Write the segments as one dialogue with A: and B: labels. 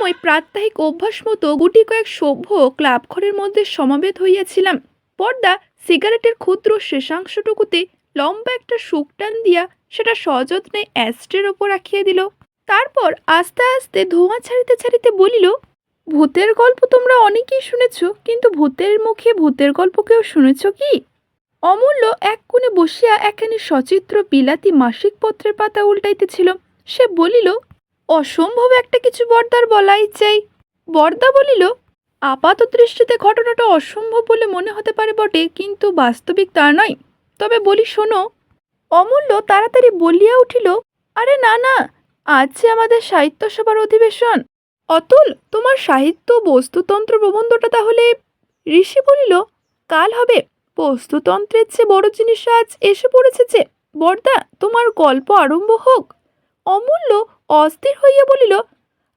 A: সময় প্রাত্যহিক অভ্যাস মতো গুটি কয়েক সভ্য ক্লাব ঘরের মধ্যে সমাবেত হইয়াছিলাম। পর্দা সিগারেটের ক্ষুদ্র শেষাংশটুকুতে লম্বা একটা সুক টান দিয়া সেটা সযত্নে অ্যাস্ট্রের ওপর রাখিয়া দিল। তারপর আস্তে আস্তে ধোঁয়া ছাড়িতে ছাড়িতে বলিল, ভূতের গল্প তোমরা অনেকেই শুনেছ, কিন্তু ভূতের মুখে ভূতের গল্প কেউ শুনেছ কি? অমূল্য এক কোণে বসিয়া একখানি সচিত্র বিলাতি মাসিক পত্রের পাতা উল্টাইতেছিল। সে বলিল অসম্ভব একটা কিছু বর্দার বলাই চাই। বর্দা বলিল, আপাত দৃষ্টিতে ঘটনাটা অসম্ভব বলে মনে হতে পারে বটে, কিন্তু বাস্তবিক তা নয়। তবে বলি শোনো, অমূল্য তাড়াতাড়ি বলিয়া উঠিল, আরে না না, আজ আমাদের সাহিত্য সভার অধিবেশন, অতুল, তোমার সাহিত্য বস্তুতন্ত্র প্রবন্ধটা তাহলে ঋষি বলিল, কাল হবে, বস্তুতন্ত্রের চেয়ে বড় জিনিস আজ এসে পড়েছে যে, বর্দা, তোমার গল্প আরম্ভ হোক। অমূল্য অস্থির হইয়া বলিল,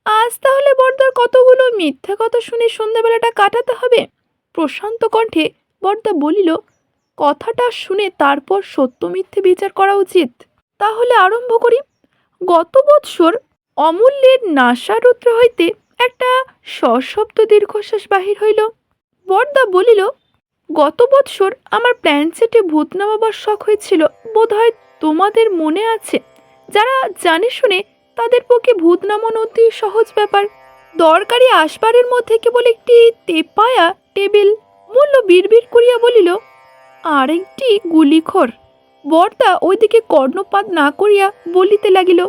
A: আজ তাহলে বর্দার কতগুলো মিথ্যা কথা শুনে সন্ধ্যাবেলাটা কাটাতে হবে? প্রশান্ত কণ্ঠে বর্দা বলিল, কথাটা শুনে তারপর সত্য মিথ্যে বিচার করা উচিত। তাহলে আরম্ভ করি। গত বৎসর অমূল্যের নাসারুদ্র হইতে একটা সশব্দ দীর্ঘশ্বাস বাহির হইল। বর্দা বলিল, গত বৎসর আমার প্ল্যানসেটে ভূত নামাবার শখ হয়েছিল। বোধহয় তোমাদের মনে আছে। যারা জানে শুনে তাদের পক্ষে ভূত নামানো অতি সহজ ব্যাপার। দরকারি আসবারের মধ্যে কেবল একটি তেপায়া টেবিল মূল্য বিড়বিড় করিয়া বলিল আর একটি গুলিখর। বর্দা ওইদিকে কর্ণপাত না করিয়া বলিতে লাগিল,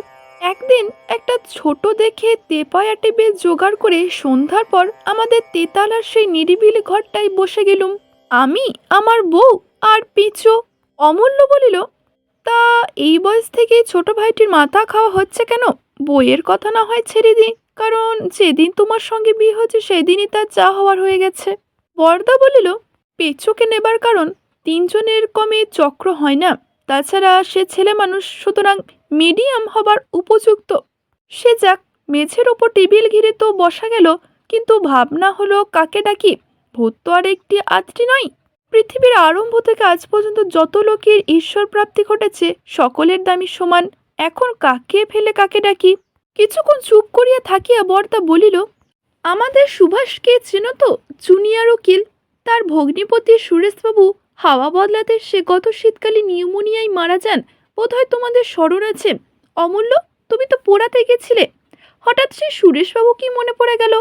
A: একদিন একটা ছোট দেখে তেপায়া টেবিল জোগাড় করে সন্ধ্যার পর আমাদের তেতালার সেই নিরিবিলি ঘরটায় বসে গেলুম। আমি, আমার বউ আর পিচো। অমূল্য বলিল তা এই বয়স থেকে ছোট ভাইটির মাথা খাওয়া হচ্ছে কেন? বইয়ের কথা না হয় ছেড়ে দিই। কারণ যেদিন তোমার সঙ্গে বিয়ে হয়েছে, সেদিনই তার যা হওয়ার হয়ে গেছে। বর্দা বলিল পেচোকে নেবার কারণ তিনজনের কমে চক্র হয় না। তাছাড়া সে ছেলে মানুষ, সুতরাং মিডিয়াম হবার উপযুক্ত। সে যাক, মেঝের ওপর টেবিল ঘিরে তো বসা গেল, কিন্তু ভাবনা হলো, কাকে ডাকি? ভূত তো আর একটি আত্রি নয়। পৃথিবীর আরম্ভ থেকে আজ পর্যন্ত যত লোকের ঈশ্বর প্রাপ্তি ঘটেছে, সকলের দামি সমান। এখন কাকে ফেলে কাকে ডাকি? কিছুক্ষণ চুপ করিয়া থাকিয়া বর্তা বলিল, আমাদের সুভাষকে চেনো তো? জুনিয়র উকিল। তার ভগ্নিপতি সুরেশবাবু হাওয়া বদলাতে সে গত শীতকালে নিউমোনিয়ায় মারা যান। বোধহয় তোমাদের স্মরণ আছে। অমূল্য, তুমি তো পোড়াতে গেছিলে। হঠাৎ সে সুরেশবাবু কি মনে পড়ে গেল?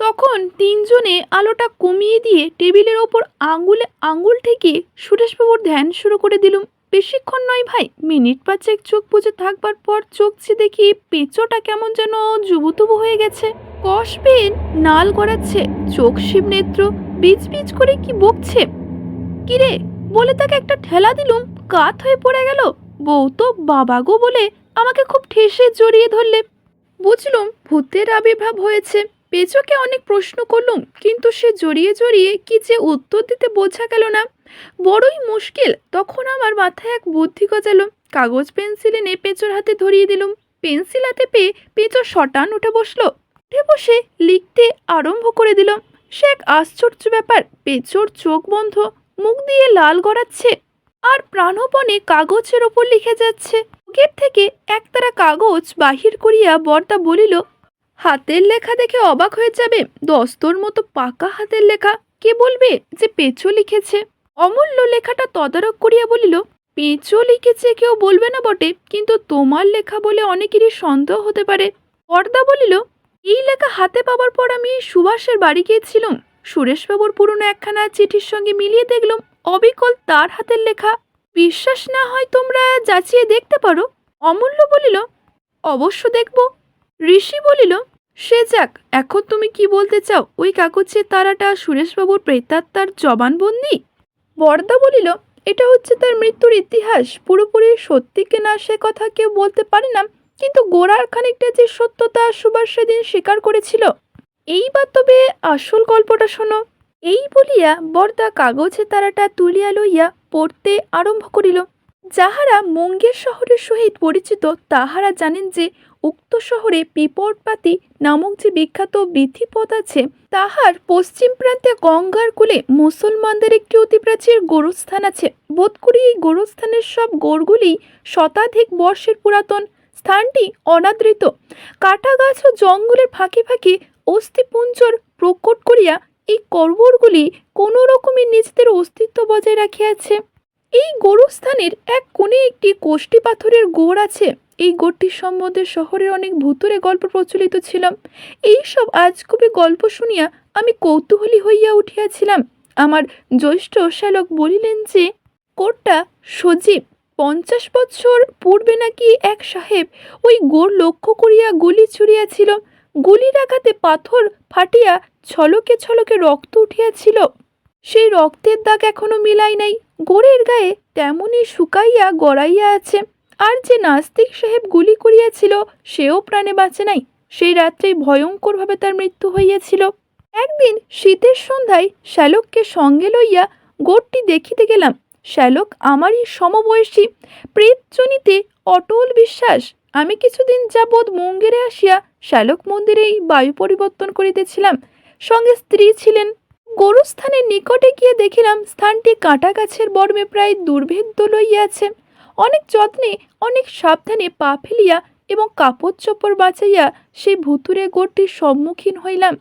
A: তখন তিনজনে আলোটা কমিয়ে দিয়ে টেবিলের ওপর আঙুলে আঙুল ঠেকিয়ে সুরেশবাবুর ধ্যান শুরু করে দিলুম বেশিক্ষণ নয় ভাই, মিনিট পাঁচেক চোখ বুঝে থাকবার পর চোখছি দেখি পেঁচোটা কেমন যেন জুবুতুবু হয়ে গেছে। কষ পেন নাল গড়াচ্ছে, চোখ শিব নেত্র বিচ বিচ করে কি বকছে। কিরে, বলে তাকে একটা ঠেলা দিলুম, কাত হয়ে পড়ে গেল। বউ তো বাবা গো বলে আমাকে খুব ঠেসে জড়িয়ে ধরলে। বুঝলুম, ভূতের আবির্ভাব হয়েছে। পেচোকে অনেক প্রশ্ন করলুম, কিন্তু সে জড়িয়ে জড়িয়ে কি যে উত্তর দিতে বোঝা গেল না। বড়ই মুশকিল, তখন আমার মাথায় এক বুদ্ধি গজালো। কাগজ পেন্সিল এনে পেঁচোর হাতে ধরিয়ে দিলুম। পেন্সিল হাতে পেয়ে পেঁচো শটান উঠে বসল। উঠে বসে লিখতে আরম্ভ করে দিল সে এক আশ্চর্য ব্যাপার পেঁচোর চোখ বন্ধ, মুখ দিয়ে লাল গড়াচ্ছে, আর প্রাণপণে কাগজের ওপর লিখে যাচ্ছে। বুকের থেকে একতারা কাগজ বাহির করিয়া বর্দা বলিল হাতের লেখা দেখে অবাক হয়ে যাবে। দস্তর মতো পাকা হাতের লেখা। কে বলবে যে পেঁচো লিখেছে? অমূল্য লেখাটা তদারক করিয়া বলিল, পেঁচো লিখেছে কেউ বলবে না বটে, কিন্তু তোমার লেখা বলে অনেকেরই সন্দেহ হতে পারে। পর্দা বলিল, এই লেখা হাতে পাবার পর আমি সুভাষের বাড়ি গিয়েছিলাম। সুরেশবাবুর পুরনো একখানা চিঠির সঙ্গে মিলিয়ে দেখলাম, অবিকল তার হাতের লেখা। বিশ্বাস না হয় তোমরা যাচিয়ে দেখতে পারো। অমূল্য বলিল, অবশ্য দেখব। ঋষি বলিল, সে যাক, এখন তুমি কি বলতে চাও? ওই কাগজের তারাটা সুরেশবাবুর প্রেতাত্মার জবানবন্দি বর্দা বলিল, এটা হচ্ছে তার মৃত্যুর ইতিহাস। পুরোপুরি সত্যি কিনা সে কথা কেউ বলতে পারে না, কিন্তু গোড়ার খানিকটা যে সত্যতা সুভাষ সেদিন স্বীকার করেছিল। এইবার তবে আসল গল্পটা শোনো। এই বলিয়া বর্দা কাগজে তারাটা তুলিয়া লইয়া পড়তে আরম্ভ করিল। যাহারা মঙ্গের শহরের সহিত পরিচিত, তাহারা জানেন যে উক্ত শহরে পিপরপাতি নামক যে বিখ্যাত বিধিপথ আছে, তাহার পশ্চিম প্রান্তে গঙ্গার কূলে মুসলমানদের একটি অতি প্রাচীর গোরস্থান আছে। বোধ করি এই গোরস্থানের সব গোরগুলি শতাধিক বর্ষের পুরাতন। স্থানটি অনাদৃত। কাটা গাছ ও জঙ্গলের ফাঁকে ফাঁকে অস্থিপুঞ্জর প্রকট করিয়া এই কর্বরগুলি কোনো রকমের নিজেদের অস্তিত্ব বজায় রাখিয়াছে। এই গোরস্থানের এক কোণে একটি কোষ্ঠী পাথরের গোড় আছে। এই গোড়টির সম্বন্ধে শহরের অনেক ভুতুরে গল্প প্রচলিত ছিলাম। এই সব আজগুবি গল্প শুনিয়া আমি কৌতূহলী হইয়া উঠিয়াছিলাম। আমার জ্যৈষ্ঠ শ্যালক বলিলেন যে, কোটটা সজীব, পঞ্চাশ বছর পূর্বে নাকি এক সাহেব ওই গোড় লক্ষ্য করিয়া গুলি ছুড়িয়াছিল। গুলির আঘাতে পাথর ফাটিয়া ছলকে ছলকে রক্ত উঠিয়াছিল। সেই রক্তের দাগ এখনও মিলাই নাই। গোড়ের গায়ে তেমনই শুকাইয়া গড়াইয়া আছে। আর যে নাস্তিক সাহেব গুলি করিয়াছিল, সেও প্রাণে বাঁচে নাই। সেই রাত্রেই ভয়ঙ্করভাবে তার মৃত্যু হইয়াছিল। একদিন শীতের সন্ধ্যায় শ্যালককে সঙ্গে লইয়া গোটটি দেখিতে গেলাম। শ্যালক আমারই সমবয়সী প্রেতজনিতে অটল বিশ্বাস। আমি কিছুদিন যাবৎ মঙ্গেরে আসিয়া শ্যালক মন্দিরেই বায়ু পরিবর্তন করিতেছিলাম। সঙ্গে স্ত্রী ছিলেন। গরুস্থানের নিকটে গিয়ে দেখিলাম স্থানটি কাঁটা গাছের বর্মে প্রায় দুর্ভেদ্য লইয়াছে অনেক যত্নে, অনেক সাবধানে পা ফেলিয়া এবং কাপড় চোপড় বাঁচাইয়া সেই ভুতুরে গোড়টির সম্মুখীন হইলাম।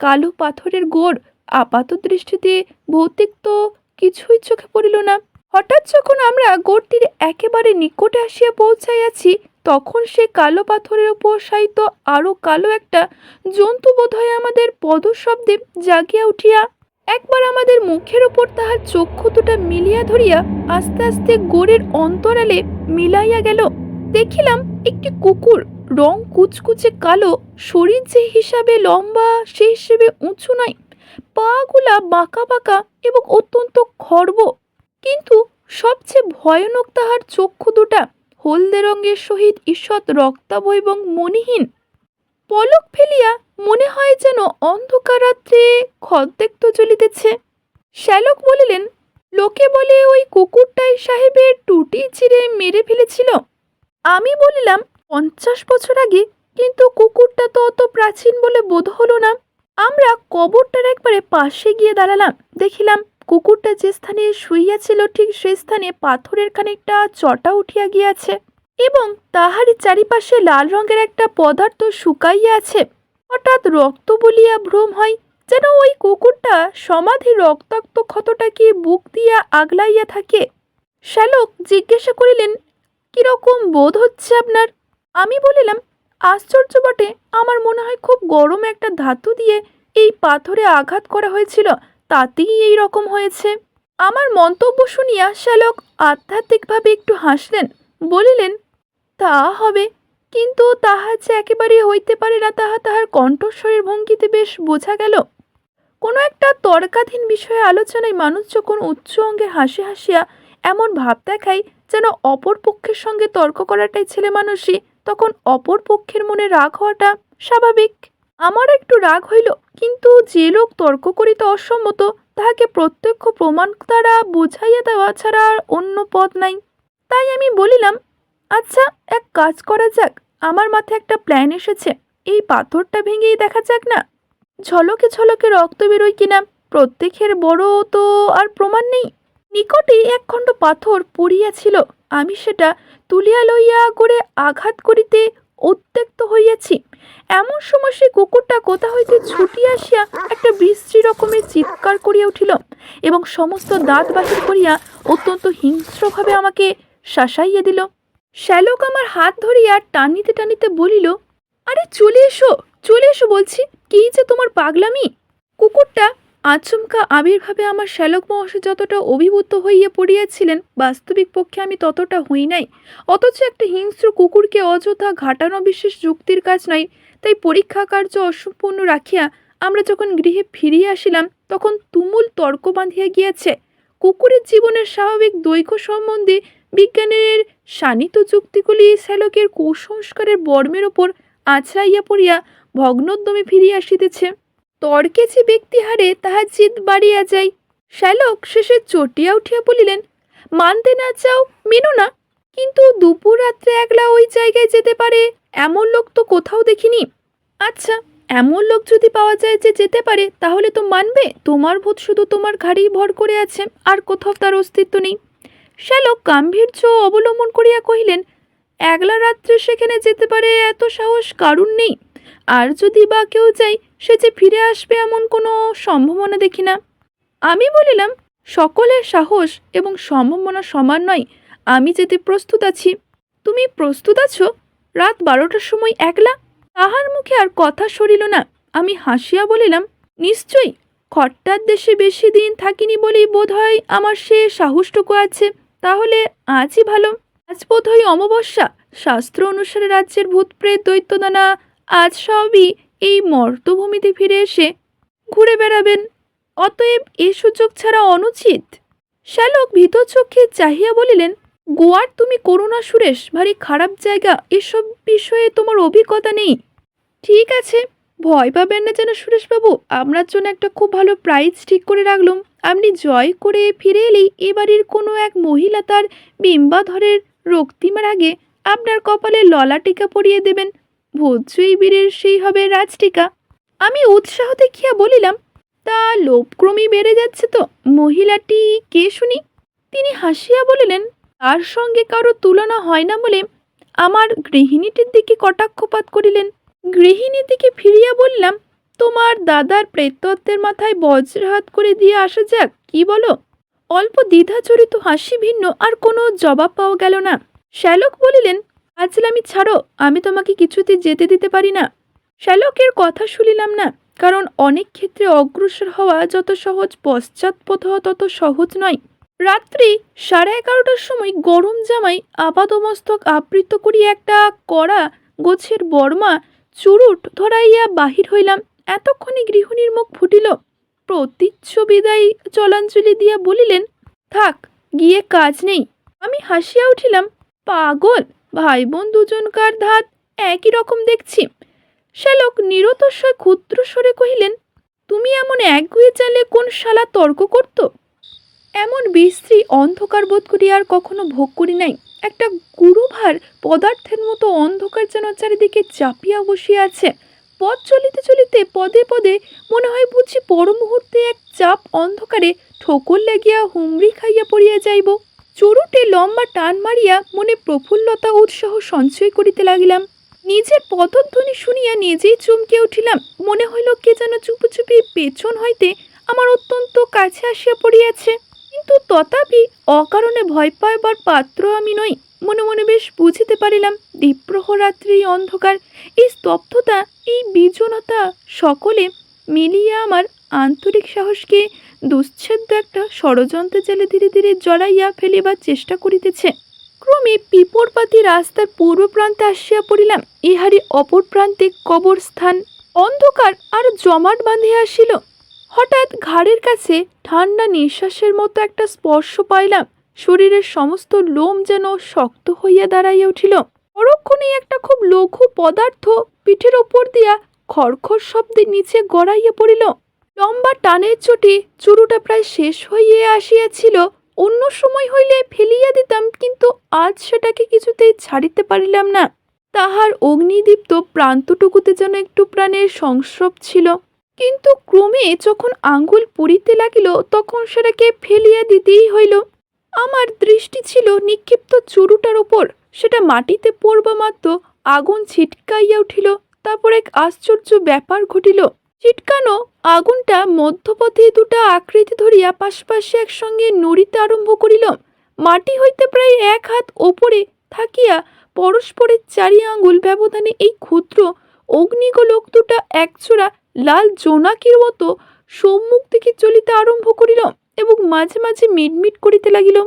A: কালো পাথরের গোড় আপাত দৃষ্টিতে ভৌতিক তো কিছুই চোখে পড়িল না। হঠাৎ যখন আমরা গোড়টির একেবারে নিকটে আসিয়া পৌঁছাইয়াছি, তখন সে কালো পাথরের উপর শায়িত আরও কালো একটা জন্তু বোধহয় আমাদের পদশব্দে জাগিয়া উঠিয়া একবার আমাদের মুখের উপর তাহার চক্ষু দুটা মিলিয়া ধরিয়া আস্তে আস্তে গোড়ের অন্তরালে মিলাইয়া গেল। দেখিলাম একটি কুকুর, রং কুচকুচে কালো, শরীর যে হিসাবে লম্বা সেই হিসেবে উঁচু নয়। পাগুলা বাঁকা বাঁকা এবং অত্যন্ত খর্ব। কিন্তু সবচেয়ে ভয়ানক তাহার চক্ষু দুটা হলদে রঙের সহিত ঈষৎ রক্তাভ এবং মণিহীন। পলক ফেলিয়া মনে হয় যেন অন্ধকার রাত্রে খদ্দেক্ত জ্বলিতেছে। শ্যালক বলিলেন, লোকে বলে ওই কুকুরটাই সাহেবের টুটি চিরে মেরে ফেলেছিল। আমি বলিলাম, পঞ্চাশ বছর আগে কিন্তু কুকুরটা তো অত প্রাচীন বলে বোধ হলো না। আমরা কবরটার একবারে পাশে গিয়ে দাঁড়ালাম। দেখিলাম কুকুরটা যে স্থানে শুইয়াছিল ঠিক সেই স্থানে পাথরের খানিকটা চটা উঠিয়া গিয়াছে। এবং তাহারই চারিপাশে লাল রঙের একটা পদার্থ শুকাইয়া আছে। হঠাৎ রক্ত বলিয়া ভ্রম হয়, যেন ওই কুকুরটা সমাধি রক্তাক্ত ক্ষতটা কি বুক দিয়া আগলাইয়া থাকে। শ্যালক জিজ্ঞাসা করিলেন, কীরকম বোধ হচ্ছে আপনার? আমি বলিলাম, আশ্চর্য বটে, আমার মনে হয় খুব গরম একটা ধাতু দিয়ে এই পাথরে আঘাত করা হয়েছিল, তাতেই এই রকম হয়েছে। আমার মন্তব্য শুনিয়া শ্যালক আধ্যাত্মিকভাবে একটু হাসলেন। বলিলেন, তা হবে। কিন্তু তাহা যে একেবারে হইতে পারে না, তাহা তাহার কণ্ঠস্বরের ভঙ্গিতে বেশ বোঝা গেল। কোনো একটা তর্কাধীন বিষয়ে আলোচনায় মানুষ যখন উচ্চ অঙ্গে হাসি হাসিয়া এমন ভাব দেখায় যেন অপর পক্ষের সঙ্গে তর্ক করাটাই ছেলে মানুষই, তখন অপর পক্ষের মনে রাগ হওয়াটা স্বাভাবিক। আমার একটু রাগ হইল, কিন্তু যে লোক তর্ক করিতে অসম্মত, তাহাকে প্রত্যক্ষ প্রমাণ দ্বারা বুঝাইয়া দেওয়া ছাড়া অন্য পথ নাই। তাই আমি বলিলাম আচ্ছা এক কাজ করা যাক। আমার মাথায় একটা প্ল্যান এসেছে। এই পাথরটা ভেঙেই দেখা যাক না। ঝলকে ঝলকে রক্ত বেরোয় কিনা। প্রত্যেকের বড় তো আর প্রমাণ নেই। নিকটেই একখণ্ড পাথর পড়িয়াছিল। আমি সেটা তুলিয়া লইয়া করে আঘাত করিতে উত্ত্যক্ত হইয়াছি। এমন সময় সেই কুকুরটা কোথা হইতে ছুটিয়া আসিয়া একটা বিশ্রী রকমের চিৎকার করিয়া উঠিল এবং সমস্ত দাঁত বাহির করিয়া অত্যন্ত হিংস্রভাবে আমাকে শাসাইয়া দিল। শ্যালক আমার হাত ধরিয়া টানিতে টানিতে বলিল, আরে চলে এসো চলে এসো বলছি, কী যে তোমার পাগলামি? কুকুরটা আচমকা আবির্ভাবে আমার শ্যালক মহাশয় যতটা অভিভূত হইয়া পড়িয়াছিলেন, বাস্তবিক পক্ষে আমি ততটা হই নাই। অথচ একটা হিংস্র কুকুরকে অযথা ঘাটানো বিশেষ যুক্তির কাজ নয় তাই পরীক্ষা কার্য অসম্পূর্ণ রাখিয়া আমরা যখন গৃহে ফিরিয়া আসিলাম, তখন তুমুল তর্ক বাঁধিয়া গিয়াছে। কুকুরের জীবনের স্বাভাবিক দৈর্ঘ্য সম্বন্ধে বিজ্ঞানের শানিত যুক্তিগুলি শ্যালকের কুসংস্কারের বর্মের ওপর আছড়াইয়া পড়িয়া ভগ্নোদ্যমে ফিরিয়া আসিতেছে। তর্কে যে ব্যক্তি হারে তাহার জিদ বাড়িয়া যায়। শ্যালক শেষে চটিয়া উঠিয়া বলিলেন, মানতে না চাও, মেনো না। কিন্তু দুপুর রাত্রে একলা ওই জায়গায় যেতে পারে, এমন লোক তো কোথাও দেখিনি। আচ্ছা এমন লোক যদি পাওয়া যায় যে যেতে পারে, তাহলে তো মানবে। তোমার ভূত শুধু তোমার ঘাড়েই ভর করে আছে, আর কোথাও তার অস্তিত্ব নেই। শ্যালক গাম্ভীর্য অবলম্বন করিয়া কহিলেন, একলা রাত্রে সেখানে যেতে পারে এত সাহস কারুর নেই। আর যদি বা কেউ চাই সে যে ফিরে আসবে এমন কোনো সম্ভাবনা দেখি না। আমি বলিলাম, সকলের সাহস এবং সম্ভাবনা সমান নয়। আমি যেতে প্রস্তুত আছি। তুমি প্রস্তুত আছো? রাত বারোটার সময় একলা? তাহার মুখে আর কথা সরিল না। আমি হাসিয়া বলিলাম, নিশ্চয়ই। খট্টার দেশে বেশি দিন থাকিনি বলেই বোধ হয় আমার সে সাহসটুকু আছে। তাহলে আজই ভালো। আজ বোধ হয় অমাবস্যা। শাস্ত্র অনুসারে রাজ্যের ভূতপ্রেত দৈত্যদানা আজ সবই এই মর্তভূমিতে ফিরে এসে ঘুরে বেড়াবেন। অতএব এ সুযোগ ছাড়া অনুচিত। শ্যালক ভীত চোখে চাহিয়া বলিলেন, গোয়ার তুমি করুণা সুরেশ, ভারী খারাপ জায়গা, এসব বিষয়ে তোমার অভিজ্ঞতা নেই। ঠিক আছে ভয় পাবেন না যেন সুরেশবাবু। আপনার জন্য একটা খুব ভালো প্রাইজ ঠিক করে রাখলাম। আপনি জয় করে ফিরে এলেই এ বাড়ির কোনো এক মহিলা তার বিম্বাধরের রক্তিমার আগে আপনার কপালে ললা টিকা পরিয়ে দেবেন। ভোজ্যই বীরের সেই হবে রাজটিকা। আমি উৎসাহ দেখিয়া বলিলাম, তা লোভক্রমেই বেড়ে যাচ্ছে তো, মহিলাটি কে শুনি? তিনি হাসিয়া বলিলেন, তার সঙ্গে কারও তুলনা হয় না বলে আমার গৃহিণীটির দিকে কটাক্ষপাত করিলেন। গৃহিণীর দিকে ফিরিয়া বললাম, তোমার দাদার প্রেতত্বের মাথায় বজ্রহাত করে দিয়ে আসা যাক, কি বলো? অল্প দ্বিধাচরিত হাসি ভিন্ন, আর কোনো জবাব পাওয়া গেল না। শ্যালক বলিলেন, আজলামি ছাড়ো, আমি তোমাকে কিছুতে যেতে দিতে পারি না। শ্যালকের কথা শুনিলাম না, কারণ অনেক ক্ষেত্রে অগ্রসর হওয়া যত সহজ পশ্চাৎপদ হওয়া তত সহজ নয়। রাত্রি সাড়ে এগারোটার সময় গরম জামাই আপাদমস্তক আবৃত করিয়া একটা কড়া গোছের বর্মা চুরুট ধরাইয়া বাহির হইলাম। এতক্ষণে গৃহিণীর মুখ ফুটিল। প্রতীচ্ছ বিদায় চলাঞ্জলি দিয়া বলিলেন, থাক, গিয়ে কাজ নেই। আমি হাসিয়া উঠিলাম, পাগল ভাই বোন দুজনকার ধাত একই রকম দেখছি। শ্যালক নিরতস্বয় ক্ষুদ্র স্বরে কহিলেন, তুমি এমন এক একগুয়ে চালে কোন শালা তর্ক করত? এমন বিশ্রী অন্ধকার বোধ করি আর কখনো ভোগ করি নাই। একটা গুরুভার পদার্থের মতো অন্ধকার যেন চারিদিকে চাপিয়া বসিয়া আছে। পথ চলিতে চলিতে পদে পদে মনে হয় বুঝি পর মুহূর্তে এক চাপ অন্ধকারে ঠোকর লাগিয়া হুমড়ি খাইয়া পড়িয়া যাইব। চুরুটে লম্বা টান মারিয়া মনে প্রফুল্লতা, উৎসাহ সঞ্চয় করিতে লাগিলাম। নিজের পদধ্বনি শুনিয়া নিজেই চমকে উঠিলাম। মনে হইল কে যেন চুপি চুপি পেছন হইতে আমার অত্যন্ত কাছে আসিয়া পড়িয়াছে। কিন্তু তথাপি অকারণে ভয় পাইবার পাত্র আমি নই। মনে মনে বেশ বুঝিতে পারিলাম দ্বীপ্রহরাত্রি অন্ধকার, এই স্তব্ধতা, এই বিজনতা সকলে মিলিয়া আমার আন্তরিক সাহসকে দুচ্ছেদ্য একটা ষড়যন্ত্র জালে ধীরে ধীরে জড়াইয়া ফেলিবার চেষ্টা করিতেছে। ক্রমে পিপরপাতি রাস্তার পূর্ব প্রান্তে আসিয়া পড়িলাম। ইহারি অপর প্রান্তে কবরস্থান, অন্ধকার আর জমাট বাঁধিয়া আসিল। হঠাৎ ঘাড়ের কাছে ঠান্ডা নিঃশ্বাসের মতো একটা স্পর্শ পাইলাম। শরীরের সমস্ত লোম যেন শক্ত হইয়া দাঁড়াইয়া উঠিল। পরক্ষণেই একটা খুব লঘু পদার্থ পিঠের ওপর দিয়া খড়খড় শব্দে নিচে গড়াইয়া পড়িল। লম্বা টানের চোটে চুরুটা প্রায় শেষ হইয়া আসিয়াছিল। অন্য সময় হইলে ফেলিয়া দিতাম, কিন্তু আজ সেটাকে কিছুতেই ছাড়িতে পারিলাম না। তাহার অগ্নিদীপ্ত প্রান্তটুকুতে যেন একটু প্রাণের সংস্রব ছিল। কিন্তু ক্রমে যখন আঙ্গুল পুড়িতে লাগিল, তখন সেটাকে ফেলিয়া দিতেই হইল। আমার দৃষ্টি ছিল নিক্ষিপ্ত চুরুটার ওপর সেটা মাটিতে পড়বা মাত্র আগুন ছিটকাইয়া উঠিল। তারপর এক আশ্চর্য ব্যাপার ঘটিল। চিটকানো আগুনটা মধ্যপথে দুটা আকৃতি ধরিয়া পাশপাশে একসঙ্গে নড়িতে আরম্ভ করিল। মাটি হইতে প্রায় এক হাত ওপরে থাকিয়া পরস্পরের চারি আঙ্গুল ব্যবধানে এই ক্ষুদ্র অগ্নিগোলক দুটা একচোড়া লাল জোনাকির মতো সম্মুখ দিকে চলিতে আরম্ভ করিল এবং মাঝে মাঝে মিটমিট করিতে লাগিল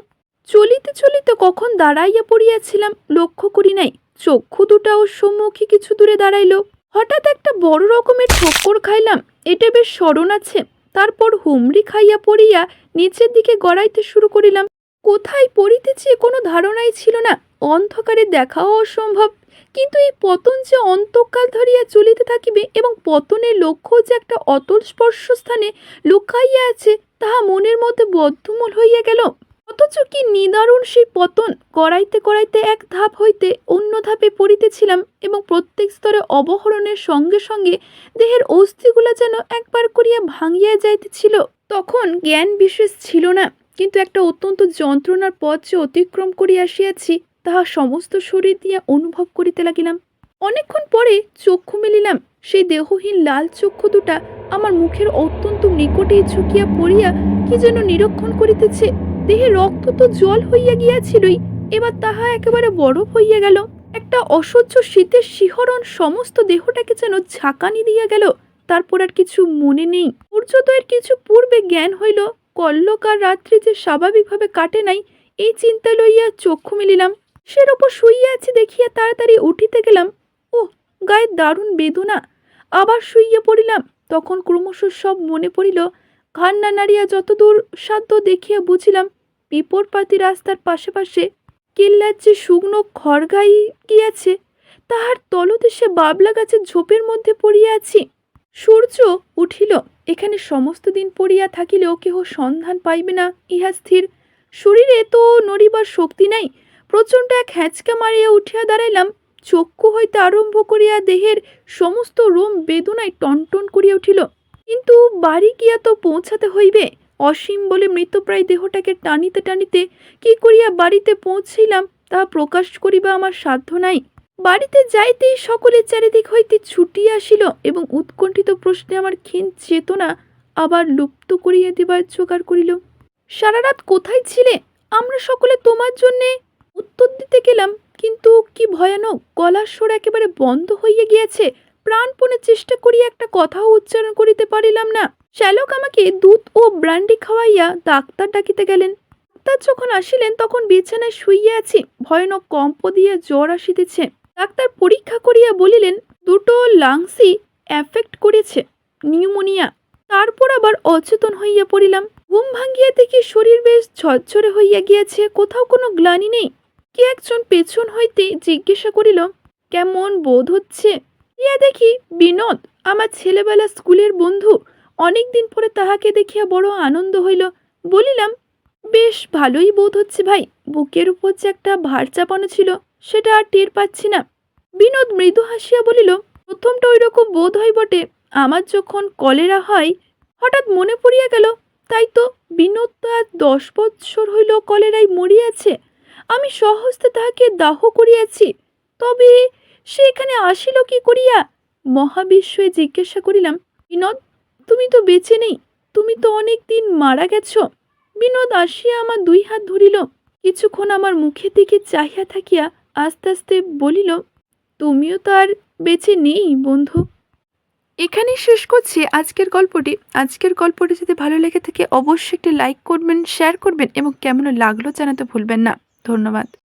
A: চলিতে চলিতে কখন দাঁড়াইয়া পড়িয়াছিলাম, লক্ষ্য করি নাই। চক্ষু দুটা দুটাও সম্মুখে কিছু দূরে দাঁড়াইল। হঠাৎ একটা বড় রকমের ঠক্কর খাইলাম। এটা বেশ স্মরণ আছে। তারপর হুমড়ি খাইয়া পড়িয়া নিচের দিকে গড়াইতে শুরু করিলাম। কোথায় পড়িতেছি কোনো ধারণাই ছিল না। অন্ধকারে দেখাও অসম্ভব। কিন্তু এই পতন যে অন্তকাল ধরিয়া চলিতে থাকিবে এবং পতনের লক্ষ্য যে একটা অতল স্পর্শ স্থানে লুকাইয়া আছে, তাহা মনের মধ্যে বদ্ধমূল হইয়া গেল। অথচ কি নিদারুণ সেই পতন! করাইতে করাইতে এক ধাপ হইতে অন্য ধাপে পড়িতেছিলাম এবং প্রত্যেক স্তরে অবহরণের সঙ্গে সঙ্গে দেহের অস্থিগুলা যেন একবার করিয়া ভাঙিয়া যাইতেছিল। তখন জ্ঞান বিশেষ ছিল না, কিন্তু একটা অত্যন্ত যন্ত্রণার পথ যে অতিক্রম করিয়া আসিয়াছি তাহা সমস্ত শরীর দিয়া অনুভব করিতে লাগিলাম। অনেকক্ষণ পরে চক্ষু মেলিলাম, সেই দেহহীন লাল চক্ষু দুটা আমার মুখের অত্যন্ত নিকটেই ঝুঁকিয়া পড়িয়া কি যেন নিরীক্ষণ করিতেছে। দেহে রক্ত তো জল হইয়া গিয়াছিলই, এবার তাহা একেবারে বরফ হইয়া গেল। একটা অসহ্য শীতের শিহরণ সমস্ত দেহটাকে যেন ঝাঁকানি দিয়া গেল। তারপর আর কিছু মনে নেই। সূর্যোদয়ের কিছু পূর্বে জ্ঞান হইল কল্লকার রাত্রি যে স্বাভাবিকভাবে কাটে নাই, এই চিন্তা লইয়া চক্ষু মিলিলাম। সের ওপর শুইয়া আছি দেখিয়া তাড়াতাড়ি উঠিতে গেলাম। ও গায়ে দারুণ বেদনা। আবার শুইয়া পড়িলাম। তখন ক্রমশ সব মনে পড়িল, ঘান্না নাড়িয়া যতদূর সাধ্য দেখিয়া বুঝিলাম পিপরপাতি রাস্তার পাশে কেল্লার যে শুকনো খড়গাই গিয়াছে তাহার তলদেশে বাবলা গাছের ঝোপের মধ্যে পড়িয়া আছি। সূর্য উঠিল, এখানে সমস্ত দিন পড়িয়া থাকিলেও কেহ সন্ধান পাইবে না, ইহা স্থির। শরীরে তো নড়িবার শক্তি নাই প্রচণ্ড এক হ্যাঁচকা মারিয়া উঠিয়া দাঁড়াইলাম, চক্ষু হইতে আরম্ভ করিয়া দেহের সমস্ত রোম বেদনায় টনটন করিয়া উঠিল। কিন্তু বাড়ি গিয়া তো পৌঁছাতে হইবে, অসীম বলে মৃতপ্রায় দেহটাকে টানিতে টানিতে কি করিয়া বাড়িতে পৌঁছিলাম তাহা প্রকাশ করিবা আমার সাধ্য নাই। বাড়িতে যাইতেই সকলে চারিদিক হইতে ছুটিয়া আসিল এবং উৎকণ্ঠিত প্রশ্নে আমার ক্ষীণ চেতনা আবার লুপ্ত করিয়া দিবার জোগাড় করিল। সারা রাত কোথায় ছিলে? আমরা সকলে তোমার জন্যে উত্তর দিতে গেলাম, কিন্তু কি ভয়ানক গলার স্বর একেবারে বন্ধ হইয়া গিয়াছে। প্রাণপণে চেষ্টা করিয়া একটা কথাও উচ্চারণ করিতে পারিলাম না। শ্যালক আমাকে দুধ ও ব্রান্ডি খাওয়াইয়া ডাক্তার ডাকিতে গেলেন। ডাক্তার যখন আসিলেন, তখন বিছানায় শুইয়া আছি। ভয়ানক কম্প দিয়া জ্বর আসিতেছে। ডাক্তার পরীক্ষা করিয়া বলিলেন, দুটো লাংসই অ্যাফেক্ট করেছে, নিউমোনিয়া। তারপর আবার অচেতন হইয়া পড়িলাম। ঘুম ভাঙ্গিয়া দেখি শরীর বেশ ঝরঝরে হইয়া গিয়াছে, কোথাও কোনো গ্লানি নেই। কে একজন পেছন হইতে জিজ্ঞাসা করিল, কেমন বোধ হচ্ছে? ইয়া দেখি, বিনোদ, আমার ছেলেবেলা স্কুলের বন্ধু। অনেক দিন পরে তাহাকে দেখিয়া বড় আনন্দ হইল। বলিলাম, বেশ ভালোই বোধ হচ্ছে ভাই, বুকের উপর যে একটা ভার চাপানো ছিল, সেটা আর টের পাচ্ছি না। বিনোদ মৃদু হাসিয়া বলিল, প্রথমটা ওই রকম বোধ হয় বটে। আমার যখন কলেরা হয়, হঠাৎ মনে পড়িয়া গেল, তাই তো বিনোদ তো আজ দশ বৎসর হইল কলেরায় মরিয়াছে। আমি সহস্তে তাহাকে দাহ করিয়াছি, তবে সে এখানে আসিল কি করিয়া? মহাবিশ্বয়ে জিজ্ঞাসা করিলাম, বিনোদ, তুমি তো বেঁচে নেই, তুমি তো অনেক দিন মারা গেছ। বিনোদ আসিয়া আমার দুই হাত ধরিল, কিছুক্ষণ আমার মুখের দিকে চাহিয়া থাকিয়া আস্তে আস্তে বলিল, তুমিও তো আর বেঁচে নেই, বন্ধু। এখানেই শেষ করছি আজকের গল্পটি। আজকের গল্পটি যদি ভালো লেগে থাকে, অবশ্যই একটি লাইক করবেন, শেয়ার করবেন এবং কেমন লাগল জানাতে ভুলবেন না। ধন্যবাদ।